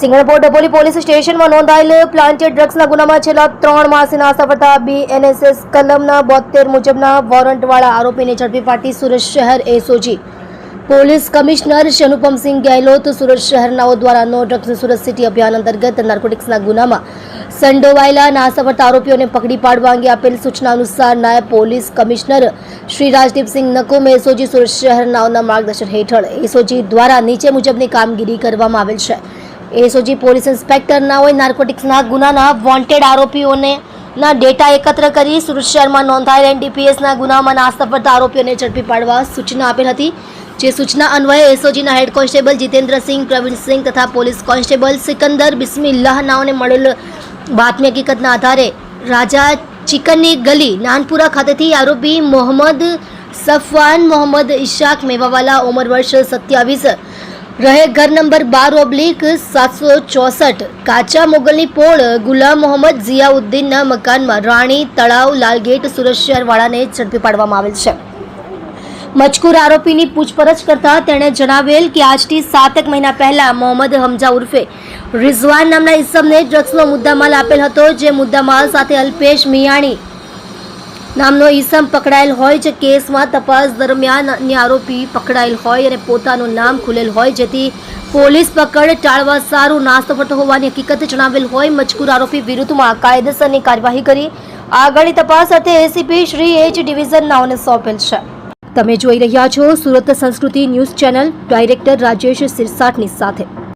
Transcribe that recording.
Singanpor Dabholi police સ્ટેશનમાં નોંધાયેલ planted ડ્રગ્સના ગુનામાં છેલ્લા ત્રણ માસથી સફળતા બીએનએસએસ કલમના બોતેર મુજબના વોરંટવાળા આરોપીને ઝડપી પાડતી સુરત શહેર SOG. Police commissioner Anupamsinh Gehlot Surat શહેરનાઓ દ્વારા નો ડ્રગ્સ સુરત સિટી અભિયાન અંતર્ગત નાર્કોટિક્સના ગુનામાં સંડોવાયેલા નાસ્તા ફરતા આરોપીઓને પકડી પાડવા અંગે આપેલ સૂચના અનુસાર નાયબ police commissioner Shri Rajdeepsinh Nakum SOG Surat શહેરનાઓના માર્ગદર્શન હેઠળ એસઓજી દ્વારા નીચે મુજબની કામગીરી કરવામાં આવેલ છે. એસઓજી પોલીસ ઇન્સ્પેક્ટરના હોય નાર્કોટિક્સના ગુનાના વોન્ટેડ આરોપીઓને ના ડેટા એકત્ર કરી સુરત શહેરમાં નોંધાયેલ એનડીપીએસના ગુનામાં નાસ્તા આરોપીઓને ઝડપી પાડવા સૂચના આપેલ હતી. જે સૂચના અન્વયે એસઓજીના હેડ કોન્સ્ટેબલ જીતેન્દ્રસિંહ, પ્રવીણસિંહ તથા પોલીસ કોન્સ્ટેબલ સિકંદર બિસ્મિલ્લાહ નાઓને મળેલ બાતમી હકીકતના આધારે રાજા ચિકનની ગલી નાનપુરા ખાતેથી આરોપી મોહમ્મદ સફવાન મોહમ્મદ ઇશાક મેવાવાલા ઉંમર વર્ષ સત્યાવીસ રહે ઘર નંબર બાર ઓબ્લિક સાતસો ચોસઠ. કાચા મોગલની પોળ ગુલામ મોહમ્મદ ઝિયાઉદ્દીનના મકાનમાં રાણી, તળાવ, લાલગેટ, સુરત શહેરવાળાને ઝડપી પાડવામાં આવેલ છે. મજકૂર આરોપીની પૂછપરછ કરતા તેણે જણાવેલ કે આજથી સાતક મહિના પહેલા મોહમ્મદ હમજા ઉર્ફે રિઝવાન નામના ઇસમને ડ્રગ્સનો મુદ્દામાલ આપેલ હતો, જે મુદ્દામાલ સાથે અલ્પેશ મિયાણી નામનો ઈસમ પકડાયેલ હોય જે કેસમાં તપાસ દરમિયાન અન્ય આરોપી પકડાયેલ હોય અને પોતાનું નામ ખુલેલ હોય જેથી પોલીસ પકડ ટાળવા સારું નાસ્તો ફરતો હોવાની હકીકત જણાવેલ હોય. મજકૂર આરોપી વિરુદ્ધમાં કાયદેસરની કાર્યવાહી કરી. આગળની તપાસ સાથે એસીપી શ્રી એચ ડિવિઝન નાઓને સોંપેલ છે. તમે જોઈ રહ્યા છો Surat Sanskruti news channel. Director Rajesh સિરસાટની સાથે.